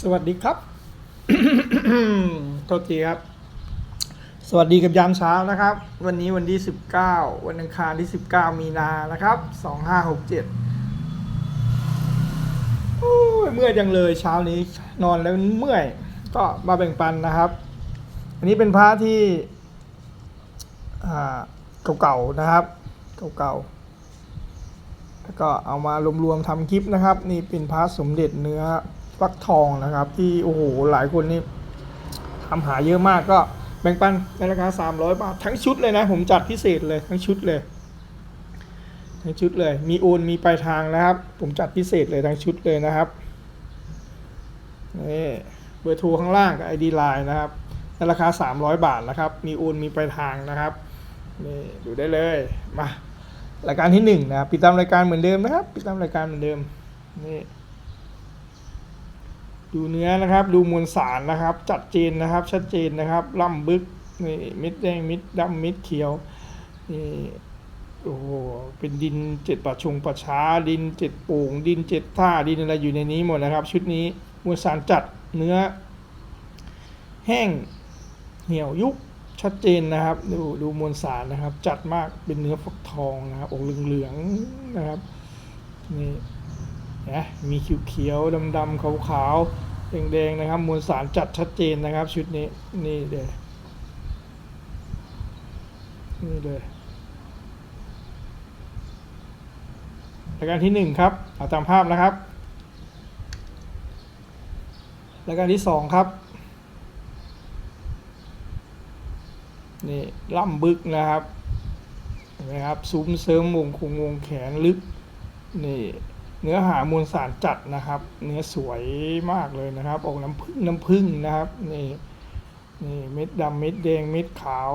สวัสดีครับโทษทีครับ สวัสดีกับยามเช้านะครับ วันนี้วันที่ 19 วันอังคารที่ 19 มีนานะครับ 2567โอ้ยเมื่อยจังเลยเช้านี้นอนแล้วเมื่อย ก็มาแบ่งปันนะครับ อันนี้เป็นพระที่เก่าๆนะครับ เก่าๆแล้วก็เอามารวมๆทำคลิปนะครับ นี่เป็นพระสมเด็จเนื้อ ฟักทองนะครับ ที่โอ้โหหลายคนนี่ทำหาเยอะมากก็แบ่งปันในราคา 300 บาท ทั้งชุดเลยนะ ผมจัดพิเศษเลยทั้งชุดเลย ทั้งชุดเลย มีโอนมีปลายทางนะครับ ผมจัดพิเศษเลยทั้งชุดเลยนะครับนี่เบอร์โทรข้างล่างกับ ID Line นะครับในราคา 300 บาทนะครับ มีโอนมีปลายทางนะครับนี่ดูได้เลยมารายการที่หนึ่งนะครับปิดตามรายการเหมือนเดิมนะครับ ปิดตามรายการเหมือนเดิมนี่ ดูเนื้อนะครับดูมวลสารนะครับ จัดเจนนะครับ ชัดเจนนะครับล่ำบึกนี่มิดแดงมิดดำมิดเขียวนี่โอ้โหเป็นดินเจ็ดป่าชงป่าช้า ดินเจ็ดโป่งดินเจ็ดท่าดินอะไรอยู่ในนี้หมดนะครับ ชุดนี้มวลสารจัดเนื้อ แห้งเหี่ยวยุบชัดเจนนะครับ ดูดูมวลสารนะครับ จัดมากเป็นเนื้อฟักทองนะครับออกเหลืองๆนะครับนี่ นะมีเขียวๆดำๆขาวๆแดงๆนะครับมวลสารจัดชัดเจนนะครับ ชุดนี้นี่เลยนี่เลยรายการที่หนึ่งครับเอาตามภาพนะครับรายการที่สองครับนี่ล่ำบึกนะครับเห็นไหมครับซุ้มเสริมวงคงวงแขนลึกนี่ เนื้อหามวลสารจัดนะครับ เนื้อสวยมากเลยนะครับ ออกน้ำผึ้งน้ำผึ้งนะครับนี่นี่เม็ดดำเม็ดแดงเม็ดขาว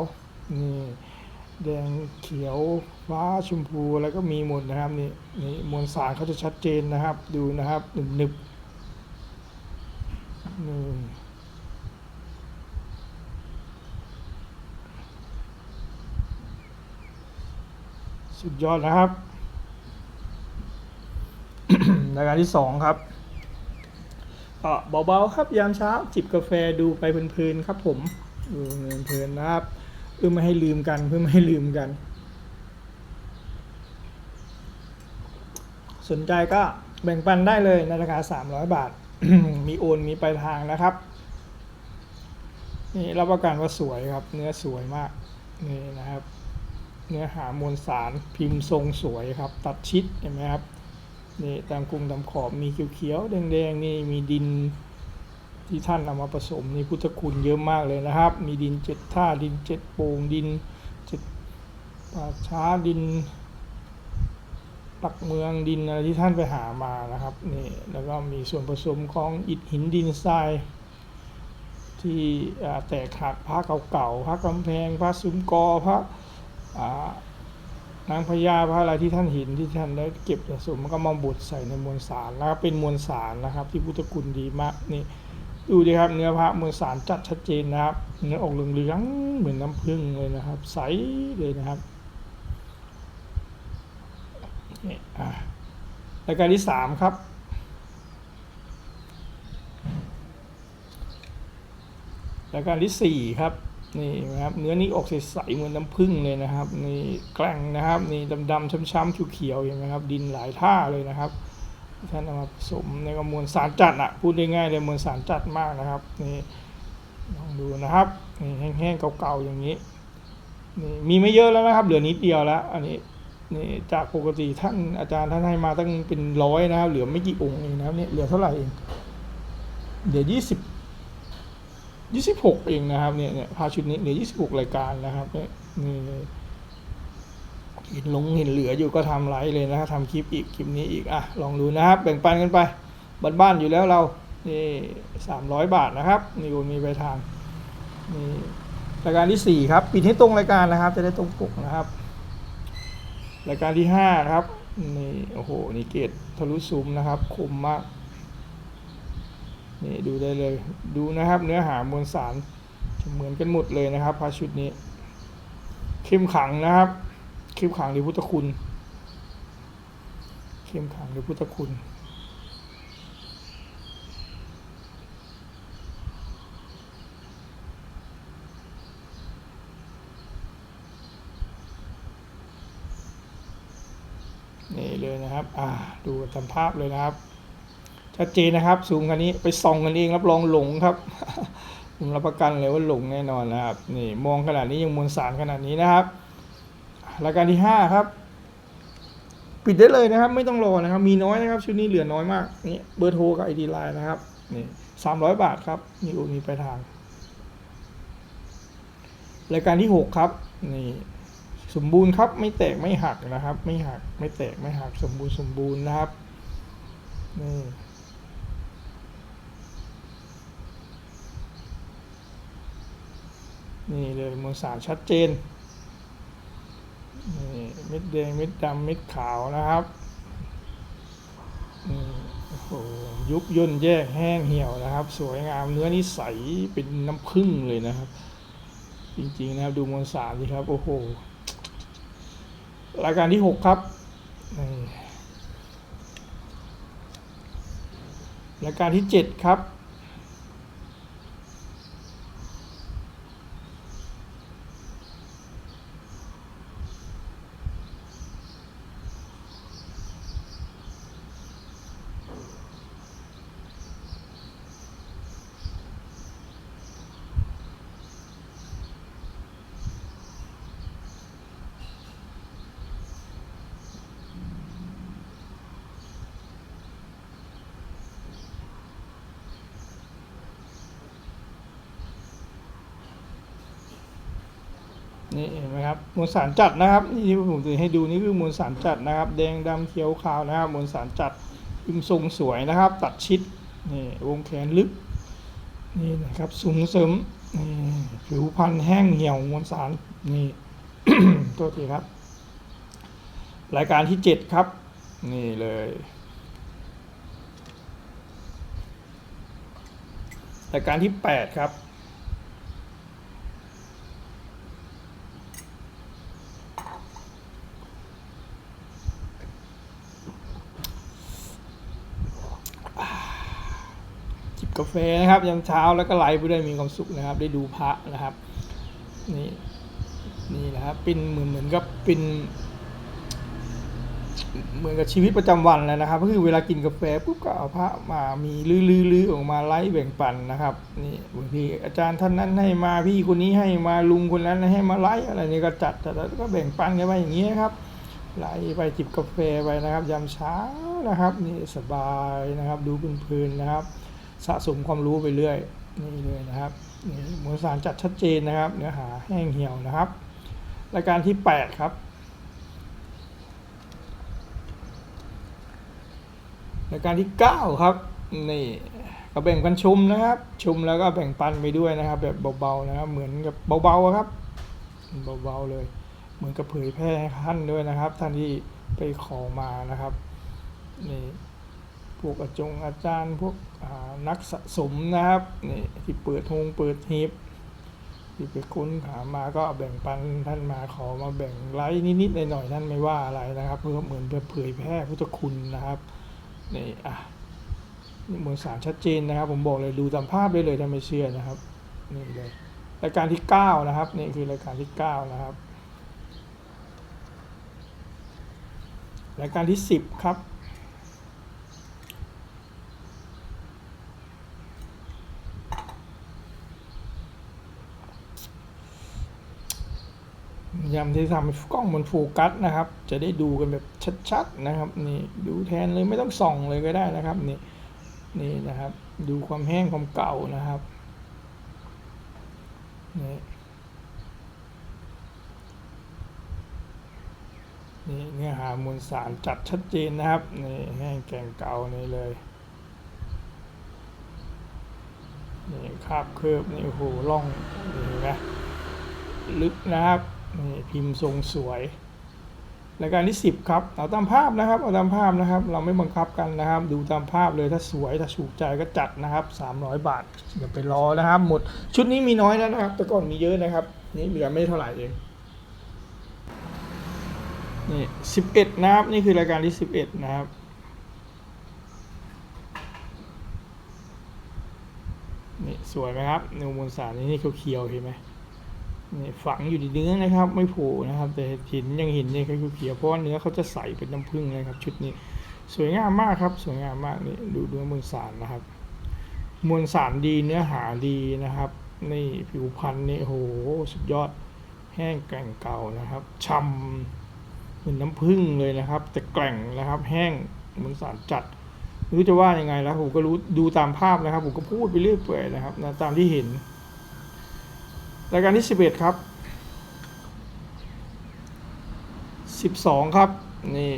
นี่แดงเขียวฟ้าชมพูแล้วก็มีหมดนะครับนี่นี่มวลสารเขาจะชัดเจนนะครับ ดูนะครับหนึบหนึบนี่สุดยอดนะครับ รายการที่สองครับก็เบาๆครับยามเช้าจิบกาแฟดูไปเพลินๆครับ ผมดูเพลินๆนะครับ เพื่อไม่ให้ลืมกันเพื่อไม่ให้ลืมกัน สนใจก็แบ่งปันได้เลยในราคา 300 บาท มีโอนมีปลายทางนะครับ นี่รับประกันว่าสวยครับ เนื้อสวยมากนี่นะครับ เนื้อหามวลสารพิมพ์ทรงสวยครับ ตัดชิดเห็นไหมครับ นี่ตามกรุงตามขอบมีเขียวๆแดงๆนี่มีดินที่ท่านเอามาผสมนี่พุทธคุณเยอะมากเลยนะครับ มีดินเจ็ดท่าดินเจ็ดโป่งดินเจ็ดป่าช้าดินปักเมืองดินอะไรที่ท่านไปหามานะครับนี่แล้วก็มีส่วนผสมของอิฐหินดินทราย ที่แตกหักพระเก่าๆพระกำแพงพระซุ้มกอพระอ่า นางพญาพระอะไรที่ท่านเห็นที่ท่านได้เก็บสะสมมันก็มาบดใส่ในมวลสารนะครับเป็นมวลสารนะครับ ที่พุทธคุณดีมากนี่ดูดิครับเนื้อพระมวลสารจัดชัดเจนนะครับเนื้อออกเหลืองๆเหมือนน้ำผึ้งเลยนะครับ ใสเลยนะครับนี่อ่ารายการที่สามครับรายการที่สี่ครับ นี่นะครับเนื้อนี้ออกใสๆเหมือนน้ำผึ้งเลยนะครับ นี่แกล้งนะครับ นี่ดำๆช้ำๆเขียวๆอย่างนะครับ ดินหลายท่าเลยนะครับท่านเอามาผสมในกระมวลสารจัดอะพูดได้ง่ายเลยมวลสารจัดมากนะครับนี่ลองดูนะครับนี่แห้งๆเก่าๆอย่างนี้นี่มีไม่เยอะแล้วนะครับ เหลือนิดเดียวแล้ว อันนี้นี่จากปกติท่านอาจารย์ท่านให้มาตั้งเป็นร้อยนะครับ เหลือไม่กี่องค์เองนะครับเนี่ยเหลือเท่าไหร่เองเดี๋ยวยี่สิบ ยี่สิบหกเองนะครับเนี่ยเนี่ยพาชุดนี้เหลือยี่สิบหกรายการนะครับเนี่ยนี่เห็นลงเห็นเหลืออยู่ก็ทำไลฟ์เลยนะครับทำคลิปอีกคลิปนี้อีกอะลองดูนะครับแบ่งปันกันไปบ้านๆอยู่แล้วเรานี่สามร้อยบาทนะครับนี่คุณมีไปทางนี่รายการที่สี่ครับปิดให้ตรงรายการนะครับ จะได้ตรงปกนะครับ รายการที่ห้านะครับนี่โอ้โหนี่เกตทะลุซูมนะครับคมมาก นี่ดูได้เลยดูนะครับเนื้อหามวลสารเหมือนกันหมดเลยนะครับพระชุดนี้เข้มขังนะครับเข้มขังหรือพุทธคุณเข้มขังหรือพุทธคุณนี่เลยนะครับ อ่า ดูตามภาพเลยนะครับ ชัดเจนนะครับซูมกันนี้ไปส่องกันเองรับรองหลงครับผมรับประกันเลยว่าหลงแน่นอนนะครับ นี่มองขนาดนี้ยังมวลสารขนาดนี้นะครับรายการที่ห้าครับ ปิดได้เลยนะครับ ไม่ต้องรอนะครับ มีน้อยนะครับ ชุดนี้เหลือน้อยมากนี่เบอร์โทรกับไอดีไลน์นะครับนี่สามร้อยบาทครับ มีโอมีไปลายทางรายการที่หกครับนี่สมบูรณ์ครับไม่แตกไม่หักนะครับ ไม่หักไม่แตกไม่หักสมบูรณ์สมบูรณ์นะครับนี่ นี่เลยมวลสารชัดเจนนี่เม็ดแดงเม็ดดำเม็ดขาวนะครับโอ้โหยุบย่นแยกแห้งเหี่ยวนะครับ สวยงามเนื้อนี่ใสเป็นน้ำผึ้งเลยนะครับ จริงๆนะครับดูมวลสารสิครับโอ้โหรายการที่หกครับรายการที่เจ็ดครับ มวลสารจัดนะครับนี่ที่ผมถือให้ดูนี่คือมวลสารจัดนะครับ แดงดำเขียวขาวนะครับมวลสารจัดพิมพ์ทรงสวยนะครับ ตัดชิดนี่วงแขนลึกนี่นะครับสูงเสริมนี่ผิวพรรณแห้งเหี่ยวมวลสารนี่โทษทีครับ รายการที่เจ็ดครับ นี่เลยรายการที่แปดครับ กาแฟนะครับยามเช้าแล้วก็ไลฟ์ไปด้วยมีความสุขนะครับ ได้ดูพระนะครับ นี่นี่นะครับเป็นเหมือนเหมือนกับเป็นเหมือนกับชีวิตประจำวันเลยนะครับ ก็คือเวลากินกาแฟปุ๊บก็เอาพระมามีลื้อๆออกมาไลฟ์แบ่งปันนะครับนี่บางทีอาจารย์ท่านนั้นให้มาพี่คนนี้ให้มาลุงคนนั้นให้มาไลฟ์อะไรนี่ก็จัดแต่แล้วก็แบ่งปันกันไปอย่างนี้ครับไล่ไปจิบกาแฟไปนะครับ ยามเช้านะครับ นี่สบายนะครับ ดูเพลินๆนะครับ สะสมความรู้ไปเรื่อยนี่เลยนะครับนี่มวลสารจัดชัดเจนนะครับ เนื้อหาแห้งเหี่ยวนะครับรายการที่ 8 ครับรายการที่ 9 ครับนี่ก็แบ่งกันชมนะครับ ชมแล้วก็แบ่งปันไปด้วยนะครับ แบบเบาๆนะครับ เหมือนกับเบาๆครับเบาๆเลย เหมือนกับเผยแพร่ให้ท่านด้วยนะครับ ท่านที่ไปขอมานะครับนี่ พวกอาจงอาจารย์พวกนักสะสมนะครับนี่ที่เปิดทงเปิดฮีบที่ไปค้นหามาก็แบ่งปันท่านมาขอมาแบ่งไลค์นิดๆหน่อยๆท่านไม่ว่าอะไรนะครับ เพื่อเหมือนเพื่อเผยแพร่พุทธคุณนะครับนี่อะนี่มวลสารชัดเจนนะครับ ผมบอกเลยดูตามภาพได้เลยถ้าไม่เชื่อนะครับนี่เลยรายการที่ 9 นะครับนี่คือรายการที่ 9 นะครับรายการที่ 10 ครับ ยามที่ทำกล้องมันโฟกัสนะครับ จะได้ดูกันแบบชัดๆนะครับนี่ดูแทนเลยไม่ต้องส่องเลยก็ได้นะครับนี่นี่นะครับ ดูความแห้งความเก่านะครับนี่นี่เนื้อหามวลสารจัดชัดเจนนะครับนี่แห้งแกงเก่านี่เลยนี่คาบเคิร์บนี่โอ้โหล่องนี่เห็นไหมลึกนะครับ นี่พิมพ์ทรงสวยรายการที่ 10 ครับเอาตามภาพนะครับเอาตามภาพนะครับ เราไม่บังคับกันนะครับ ดูตามภาพเลยถ้าสวยถ้าถูกใจก็จัดนะครับ 300 บาทอย่าไปรอนะครับ หมดชุดนี้มีน้อยแล้วนะครับ แต่ก่อนมีเยอะนะครับ นี่เหลือไม่เท่าไหร่เองนี่11 นะครับ นี่คือรายการที่ 11 นะครับนี่สวยไหมครับนิวมูลสารนี่นี่เขียวๆเห็นไหม นี่ฝังอยู่ในเนื้อนะครับ ไม่ผล่นะครับ แต่เห็นยังเห็นเนี่ยคือเขียวเพราะว่าเนื้อเขาจะใสเป็นน้ำผึ้งเลยครับ ชุดนี้สวยงามมากครับ สวยงามมากนี่ดูเนื้อมวลสารนะครับ มวลสารดีเนื้อหาดีนะครับนี่ผิวพรรณนี่โหสุดยอดแห้งแกร่งเก่านะครับช่ำเหมือนน้ำผึ้งเลยนะครับ แต่แกร่งนะครับ แห้งมวลสารจัดไม่รู้จะว่ายังไงแล้วผมก็รู้ดูตามภาพนะครับ ผมก็พูดไปเรื่อยเปื่อยนะครับนะตามที่เห็น รายการที่ 11 ครับ 12 ครับ นี่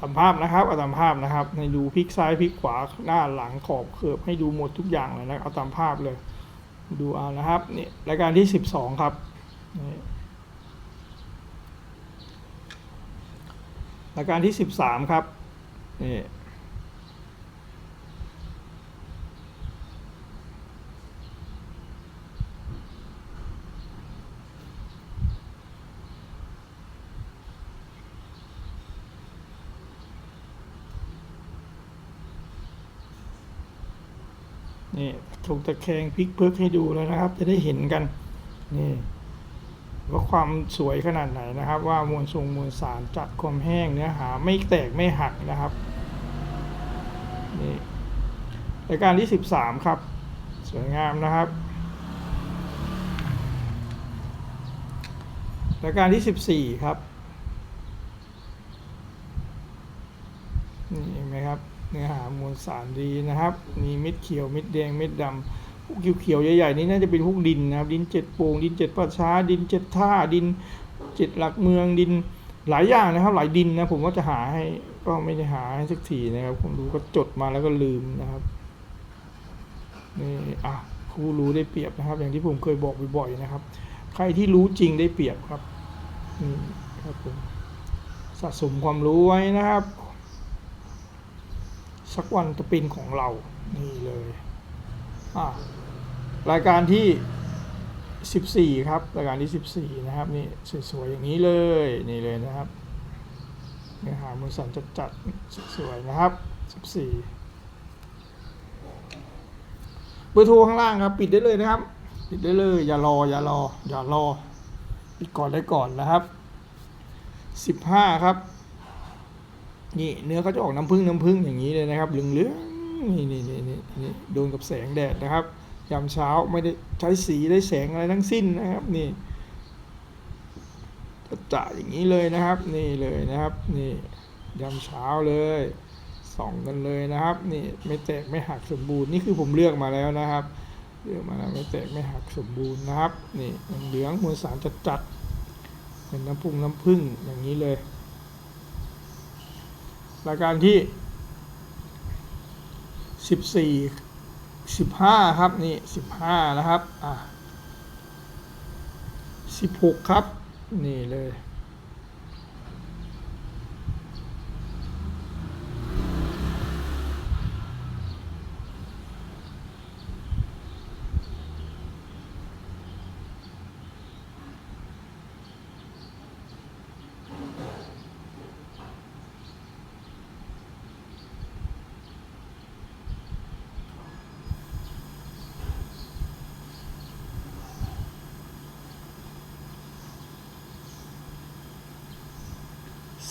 อ่าตามภาพนะครับเอาตามภาพนะครับ ในดูพลิกซ้ายพลิกขวาหน้าหลังขอบเขือบให้ดูหมดทุกอย่างเลยนะเอาตามภาพเลย ดูเอานะครับนี่รายการที่สิบสองครับนี่รายการที่สิบสามครับนี่ นี่ถูกตะแคงพลิกเพิกให้ดูเลยนะครับ จะได้เห็นกัน นี่ว่าความสวยขนาดไหนนะครับ ว่ามวลทรงมวลสารจัดความแห้งเนื้อหาไม่แตกไม่หักนะครับนี่รายการที่สิบสามครับ สวยงามนะครับรายการที่สิบสี่ครับ นี่เห็นไหมครับ เนื้อหามวล สารดีนะครับ มีเม็ดเขียวเม็ดแดงเม็ดดำพวกเขียวๆใหญ่ๆนี่น่าจะเป็นพวกดินนะครับ ดินเจ็ดโป่งดินเจ็ดป่าช้า ดินเจ็ดท่าดินเจ็ดหลักเมืองดินหลายอย่างนะครับ หลายดินนะผมว่าจะหาให้ก็ไม่ได้หาให้สักทีนะครับผมดูก็จดมาแล้วก็ลืมนะครับนี่อะผู้รู้ได้เปรียบนะครับ อย่างที่ผมเคยบอกบ่อยๆนะครับ ใครที่รู้จริงได้เปรียบครับนี่ครับผมสะสมความรู้ไว้นะครับ สักวันจะเป็นของเรา นี่เลยรายการที่ 14 ครับ รายการที่ 14 นะครับ นี่สวยๆอย่างนี้เลย นี่เลยนะครับเนื้อหามวลสารจัดๆสวยๆนะครับ 14 เบอร์โทรข้างล่างครับ ปิดได้เลยนะครับ ปิดได้เลย อย่ารอ อย่ารอ อย่ารอ ปิดก่อนได้ก่อนนะครับ 15 ครับ นี่เนื้อเขาจะออกน้ำผึ้งน้ำผึ้งอย่างนี้เลยนะครับเหลืองๆนี่นี่นี่นี่นี่โดนกับแสงแดดนะครับ ยามเช้าไม่ได้ใช้สีได้แสงอะไรทั้งสิ้นนะครับนี่จะอย่างนี้เลยนะครับ นี่เลยนะครับ นี่ยามเช้าเลยส่องกันเลยนะครับ นี่ไม่แตกไม่หักสมบูรณ์นี่คือผมเลือกมาแล้วนะครับเลือกมาแล้วไม่แตกไม่หักสมบูรณ์นะครับ นี่เหลืองมวลสารจัดๆเป็นน้ำพุงน้ำผึ้งอย่างนี้เลย รายการที่สิบสี่สิบห้าครับนี่สิบห้านะครับอะสิบหกครับ นี่เลย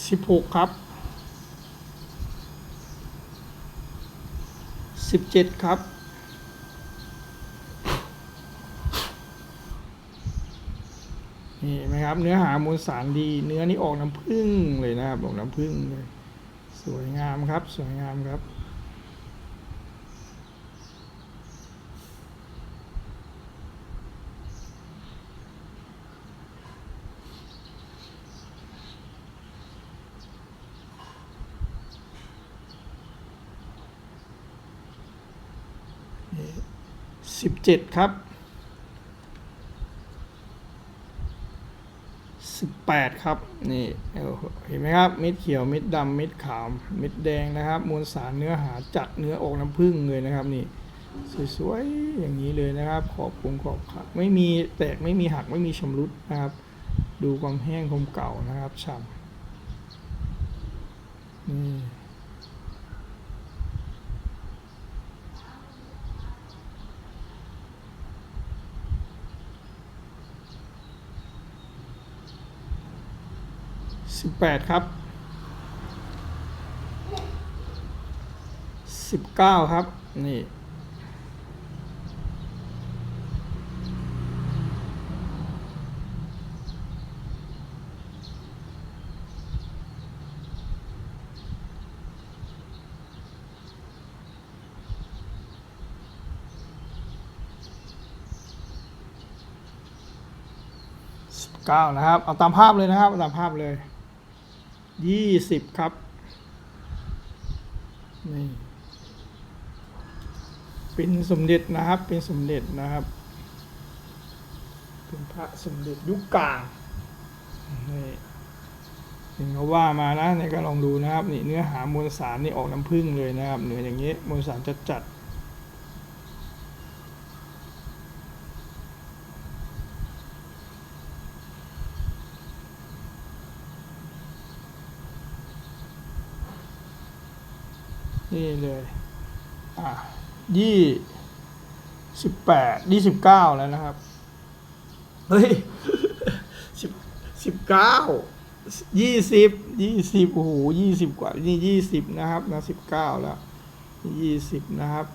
สิบหกครับสิบเจ็ดครับนี่ไหมครับ เนื้อหามวลสารดี เนื้อนี่ออกน้ำผึ้งเลยนะครับ ออกน้ำผึ้งเลย สวยงามครับ สวยงามครับ สิบเจ็ดครับสิบแปดครับ นี่เห็นไหมครับเม็ดเขียวเม็ดดำเม็ดขาวเม็ดแดงนะครับ มวลสารเนื้อหาจัดเนื้ออกน้ำผึ้งเลยนะครับนี่สวยๆอย่างนี้เลยนะครับ ขอบคุงขอบขัดไม่มีแตกไม่มีหักไม่มีชำรุดนะครับ ดูความแห้งคมเก่านะครับฉ่ำนี่ สิบแปดครับสิบเก้าครับ นี่สิบเก้านะครับ เอาตามภาพเลยนะครับ เอาตามภาพเลย ยี่สิบครับ นี่เป็นสมเด็จนะครับ เป็นสมเด็จนะครับ เป็นพระสมเด็จยุคกลาง นี่ถึงเขาว่ามานะในก็ลองดูนะครับ นี่เนื้อหามวลสารนี่ออกน้ำผึ้งเลยนะครับ เหนืออย่างนี้ มวลสารจัดจัด นี่เลยอะยี่สิบแปดยี่สิบเก้าแล้วนะครับ เฮ้ยสิบสิบเก้ายี่สิบยี่สิบโอ้โหยี่สิบกว่า นี่ยี่สิบนะครับนะสิบเก้าแล้วยี่สิบนะครับ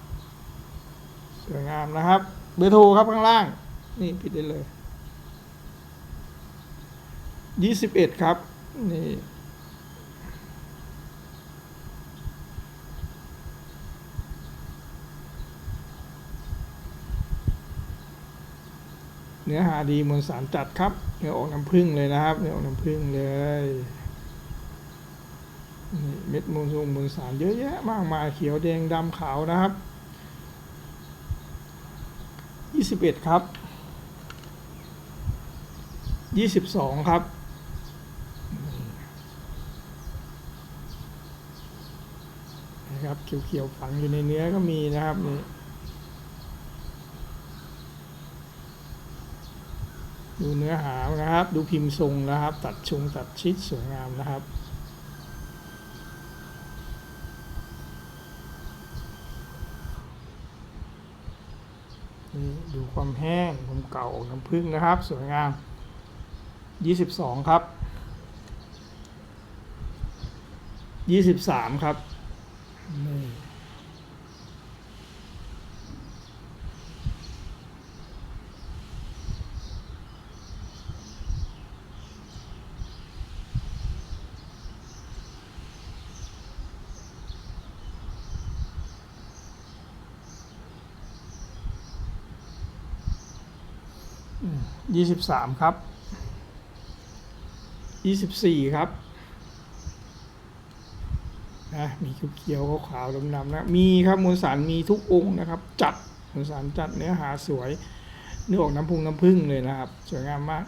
สวยงามนะครับ เบอร์โทรครับข้างล่าง นี่ปิดได้เลยยี่สิบเอ็ดครับ นี่ นื้อหาดีมวลสารจัดครับเนื้อออกน้ำผึ้งเลยนะครับเนื้อออกน้ำผึ้งเลยนี่เม็ดมวลทรงมวลสารเยอะแยะมากมายเขียวแดงดำขาวนะครับยี่สิบเอ็ดครับยี่สิบสองครับนะครับเขียวๆฝังอยู่ในเนื้อก็มีนะครับนี่ ดูเนื้อหานะครับ ดูพิมพ์ทรงนะครับ ตัดชงตัดชิดสวยงามนะครับนี่ดูความแห้งความเก่าของน้ำผึ้งนะครับ สวยงาม 22 ครับ 23 ครับนี่ ยี่สิบสามครับยี่สิบสี่ครับนะมีเขียวๆขาวๆดำๆนะมีครับมวลสารมีทุกองค์นะครับ จัดมวลสารจัดเนื้อหาสวยเนื้อออกน้ำพุงน้ำผึ้งเลยนะครับ สวยงามมาก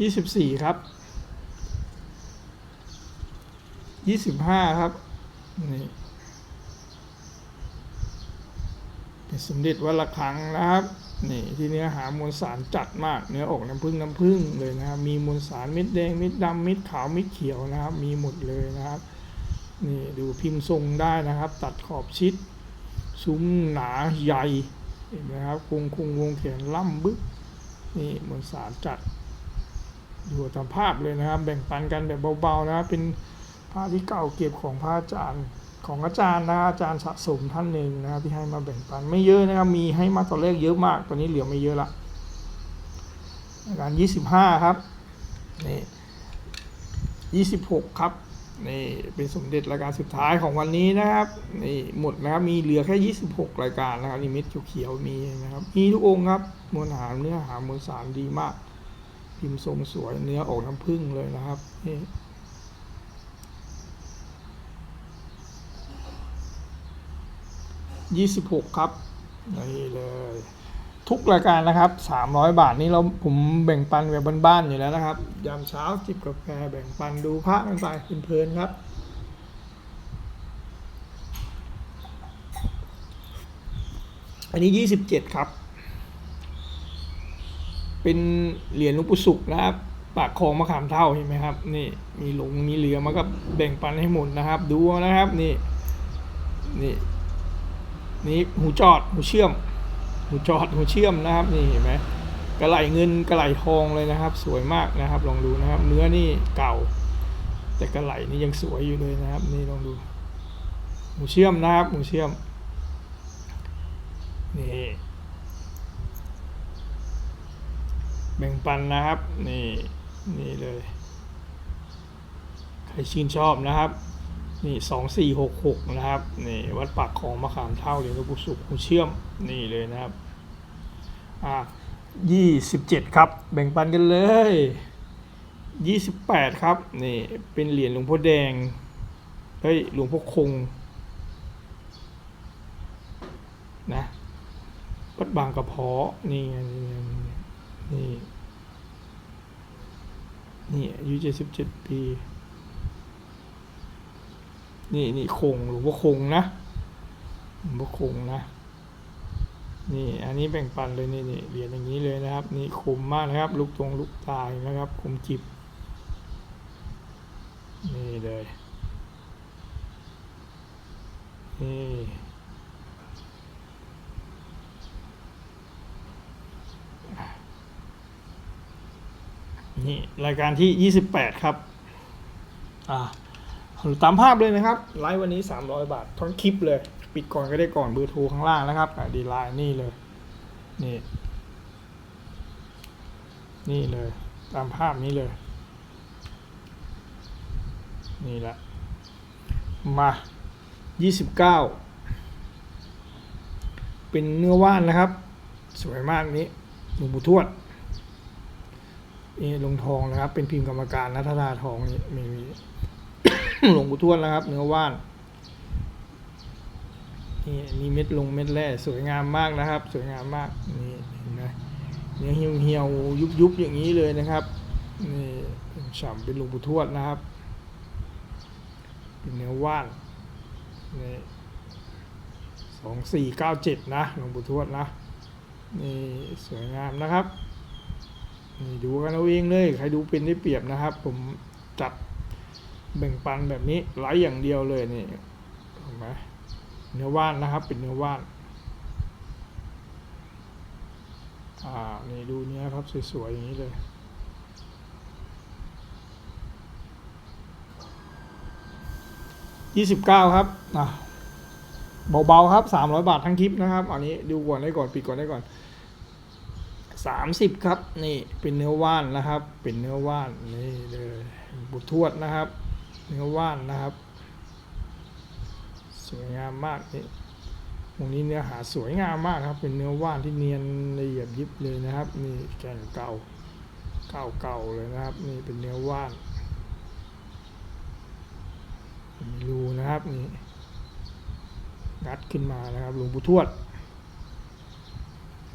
ยี่สิบสี่ครับ ยี่สิบห้าครับ นี่เป็นสมเด็จวัดละคังนะครับ นี่ที่เนื้อหามวลสารจัดมาก เนื้ออกน้ำผึ้งน้ำผึ้งเลยนะครับ มีมวลสารม็ดแดงม็ดดำม็ดขาวม็ดเขียวนะครับ มีหมดเลยนะครับ นี่ดูพิมพ์ทรงได้นะครับ ตัดขอบชิด ซุ้มหนาใหญ่เห็นไหมครับคงคงวงแขนล่ำบึกนี่มวลสารจัดดูตามภาพเลยนะครับ แบ่งปันกันแบบเบาๆนะครับเป็น ผ้าที่เก่าเก็บของพระอาจารย์ของอาจารย์นะอาจารย์สะสมท่านหนึ่งนะครับที่ให้มาแบ่งปันไม่เยอะนะครับมีให้มาตอนแรกเยอะมาก ตอนนี้เหลือไม่เยอะละการยี่สิบห้าครับนี่ยี่สิบหกครับนี่เป็นสมเด็จรายการสุดท้ายของวันนี้นะครับนี่หมดนะครับมีเหลือแค่ยี่สิบหกรายการนะครับนิมิตเขียวๆมีนะครับมีทุกองค์ครับมวลหาเนื้อหามวลสารดีมาก พิมพ์ทรงสวยเนื้อออกน้ำผึ้งเลยนะครับนี่ ยี่สิบหกครับนี่เลยทุกรายการนะครับ 300 บาทนี้เราผมแบ่งปันแบบบ้านๆอยู่แล้วนะครับ ยามเช้าจิบกาแฟแบ่งปันดูพระกันไปเพลินๆครับ อันนี้ 27 ครับ เป็นเหรียญลวงปู่ศุกนะครับปากคลองมะขามเท่าเห็นไหมครับ นี่มีหลงมีเหลือมาก็แบ่งปันให้หมดนะครับ ดูนะครับนี่นี่ นี่หูจอดหูเชื่อม หูจอดหูเชื่อมนะครับนี่เห็นไหมกระไหลเงินกระไหลทองเลยนะครับ สวยมากนะครับ ลองดูนะครับ เนื้อนี่เก่า แต่กระไหลนี่ยังสวยอยู่เลยนะครับ นี่ลองดูหูเชื่อมนะครับหูเชื่อมนี่แบ่งปันนะครับ นี่นี่เลย ใครชื่นชอบนะครับ นี่สองสี่หกหกนะครับนี่วัดปากคลองมะขามเท่าเหรียญหลวงปู่ศุกร์หูเชื่อมนี่เลยนะครับอ่ายี่สิบเจ็ดครับ แบ่งปันกันเลยยี่สิบแปดครับนี่เป็นเหรียญหลวงพ่อแดงเฮ้ยหลวงพ่อคงนะวัดบางกระเพาะนี่ไงนี่ไงนี่นี่อายุเจ็ดสิบเจ็ดปี นี่นี่คงหลวงพ่อคงนะหลวงพ่อคงนะ นี่อันนี้แบ่งปันเลยนี่นี่เหรียญอย่างนี้เลยนะครับ นี่คมมากนะครับ ลูกตรงลูกตายนะครับคมจิบ นี่เลยนี่นี่ รายการที่ 28 ครับ อ่า ตามภาพเลยนะครับ ไลฟ์วันนี้ 300 บาททั้งคลิปเลย ปิดก่อนก็ได้ก่อนเบอร์โทรข้างล่างนะครับดีไลน์นี่เลย นี่ นี่เลย ตามภาพนี้เลย นี่แหละ มา 29 เป็นเนื้อว่านนะครับ สวยมากนี้หลวงปู่ทวดนี่ลงทองนะครับ เป็นพิมพ์กรรมการนัทนาทองนี่มีมี หลวงปู่ทวดนะครับ เนื้อว่านนี่มีเม็ดลงเม็ดแร่สวยงามมากนะครับ สวยงามมากนี่เห็นไหมเนื้อเหี่ยวเหี่ยวยุบยุบๆอย่างนี้เลยนะครับนี่ฉ่ำเป็นหลวงปู่ทวดนะครับ เป็นเนื้อว่านนี่สองสี่เก้าเจ็ดนะหลวงปู่ทวดนะนี่สวยงามนะครับนี่ดูกันเอาเองเลย ใครดูเป็นได้เปรียบนะครับ ผมจัด แบ่งปันแบบนี้ไลฟ์อย่างเดียวเลยนี่เห็นไหมเนื้อว่านนะครับ เป็นเนื้อว่านอ่านี่ดูเนื้อครับสวยๆอย่างนี้เลยยี่สิบเก้าครับอะเบาๆครับสามร้อยบาททั้งคลิปนะครับ อันนี้ดูก่อนได้ก่อนปิดก่อนได้ก่อนสามสิบครับ นี่เป็นเนื้อว่านนะครับ เป็นเนื้อว่านนี่เลยบุตรทวดนะครับ เนื้อว่านนะครับ สวยงามมากนี่ตรงนี้เนื้อหาสวยงามมากครับ เป็นเนื้อว่านที่เนียนละเอียดยิบเลยนะครับ นี่แก่งเก่าเก่าเก่าเลยนะครับ นี่เป็นเนื้อว่านมีรูนะครับนี่งัดขึ้นมานะครับหลวงปู่ทวด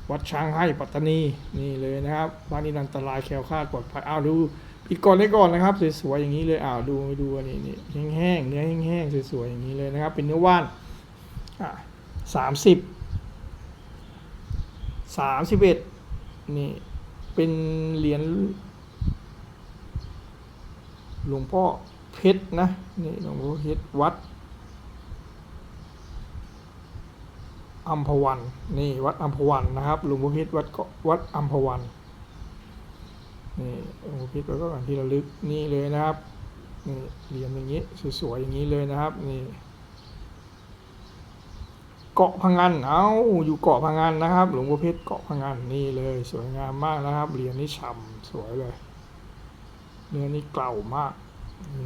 วัดช้างให้ปัตตานีนี่เลยนะครับบ้านนี้อันตรายแคล้วคลาดปลอดภัยอ้าวดู ปิดก่อนได้ก่อนนะครับสวยๆอย่างนี้เลยอ้าวดูดูอันนี้นี่แห้งๆเนื้อแห้งๆสวยๆอย่างนี้เลยนะครับ เป็นเนื้อว่านอะสามสิบสามสิบเอ็ดนี่เป็นเหรียญหลวงพ่อเพชรนะนี่หลวงพ่อเพชรวัดอัมพวันนี่วัดอัมพวันนะครับหลวงพ่อเพชรวัดเกาะวัดอัมพวัน นี่หลวงพ่อเพชรแล้วก็อันที่ระลึกนี่เลยนะครับนี่เหรียญอย่างนี้สวยๆอย่างนี้เลยนะครับนี่เกาะพังงานเอาอยู่เกาะพังงานนะครับ หลวงพ่อเพชรเกาะพังงานนี่เลย สวยงามมากนะครับเหรียญนี้ฉ่ำสวยเลยเนื้อนี่เกล่ามากอื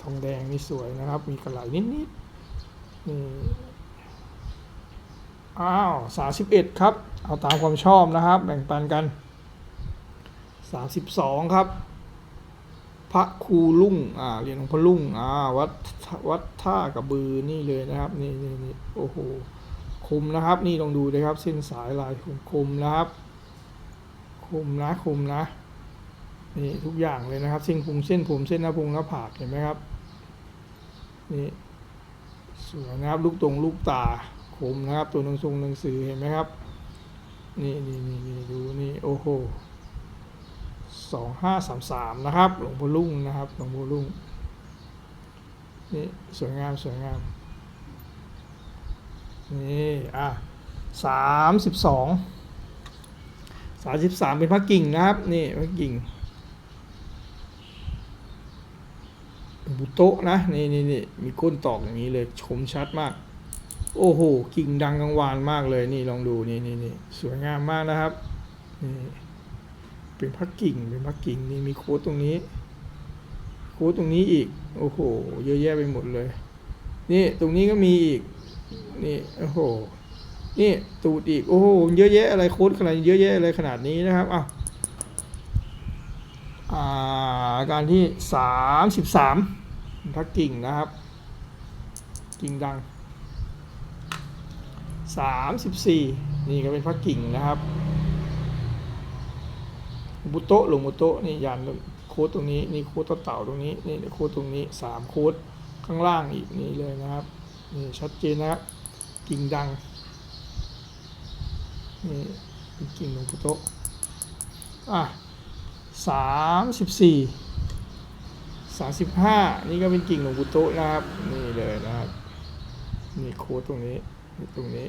ทองแดงนี่สวยนะครับ มีกระไหลนิดๆนี่อ้าวสาสิบเอ็ดครับ เอาตามความชอบนะครับ แบ่งปันกัน สามสิบสองครับ พระครูลุ่งอ่าเรียนของพระลุ่งอ่าวัดวัดท่ากระบือนี่เลยนะครับนี่นี่นี่โอ้โหคมนะครับ นี่ลองดูเลยครับ เส้นสายลายคมๆนะครับคมนะคมนะนี่ทุกอย่างเลยนะครับเส้นพุงเส้นผมเส้นหน้าพุงหน้าผากเห็นไหมครับนี่สวยนะครับลูกตรงลูกตาคมนะครับ ตัวหนังทรงหนังสือเห็นไหมครับ นี่นี่นี่นี่ดูนี่โอ้โห สองห้าสามสามนะครับ หลวงพ่อลุ่งนะครับหลวงพ่อลุ่งนี่สวยงามสวยงามนี่อะสามสิบสองสามสิบสามเป็นพระกิ่งนะครับนี่พระกิ่งบุโตะนะนี่นี่นี่มีก้นตอกอย่างนี้เลยชมชัดมาก โอ้โหกิ่งดังกังวานมากเลยนี่ลองดูนี่นี่นี่สวยงามมากนะครับนี่ เป็นพักกิ่งเป็นพักกิ่งนี่มีโค้ดตรงนี้ โค้ดตรงนี้อีก โอ้โห เยอะแยะไปหมดเลย นี่ตรงนี้ก็มีอีก นี่โอ้โห นี่ตูดอีก โอ้โห เยอะแยะอะไรโค้ดขนาดเยอะแยะอะไรขนาดนี้นะครับอะอาการที่สามสิบสามพักกิ่งนะครับ กิ่งดังสามสิบสี่นี่ก็เป็นพระกิ่งนะครับ บุโตหลวงบุโตนี่ยันโค้ดตรงนี้นี่โค้ดต่อเต่าตรงนี้นี่โค้ดตรงนี้สามโค้ดข้างล่างอีกนี่เลยนะครับนี่ชัดเจนนะครับกิ่งดังนี่เป็นกิ่งหลวงบุโตอะสามสิบสี่สามสิบห้านี่ก็เป็นกิ่งหลวงบุโตนะครับนี่เลยนะครับนี่โค้ดตรงนี้นี่ตรงนี้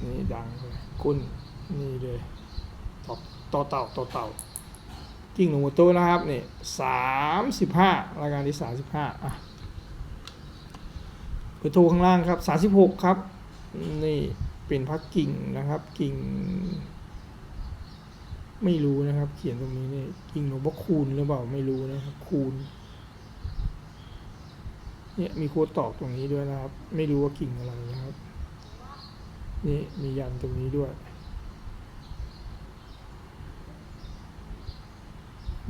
นี่ดังเลยก้นนี่เลย ต่อต่อเต่าต่อเต่ากิ่งหนูโตะนะครับนี่สามสิบห้ารายการที่สามสิบห้าอะเบอร์โทรข้างล่างครับสามสิบหกครับนี่เป็นพักกิ่งนะครับกิ่ง ไม่รู้นะครับ เขียนตรงนี้นี่กิ่งหนูบกคูณหรือเปล่าไม่รู้นะครับ คูณเนี่ยมีโค้ดตอกตรงนี้ด้วยนะครับ ไม่รู้ว่ากิ่งอะไรนะครับ นี่มียันตรงนี้ด้วย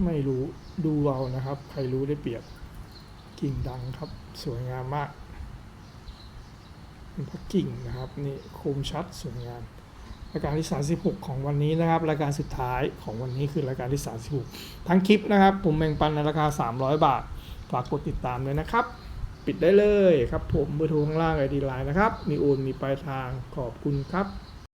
ไม่รู้ดูเอานะครับ ใครรู้ได้เปรียบกิ่งดังครับ สวยงามมากเป็นพระกิ่งนะครับนี่คมชัดสวยงามรายการที่ 36 ของวันนี้นะครับ รายการสุดท้ายของวันนี้คือรายการที่ 36 ทั้งคลิปนะครับ ผมแบ่งปันในราคา 300 บาท ฝากกดติดตามด้วยนะครับ ปิดได้เลยครับผมเบอร์โทรข้างล่างไอดีไลน์นะครับ มีโอนมีปลายทางขอบคุณครับ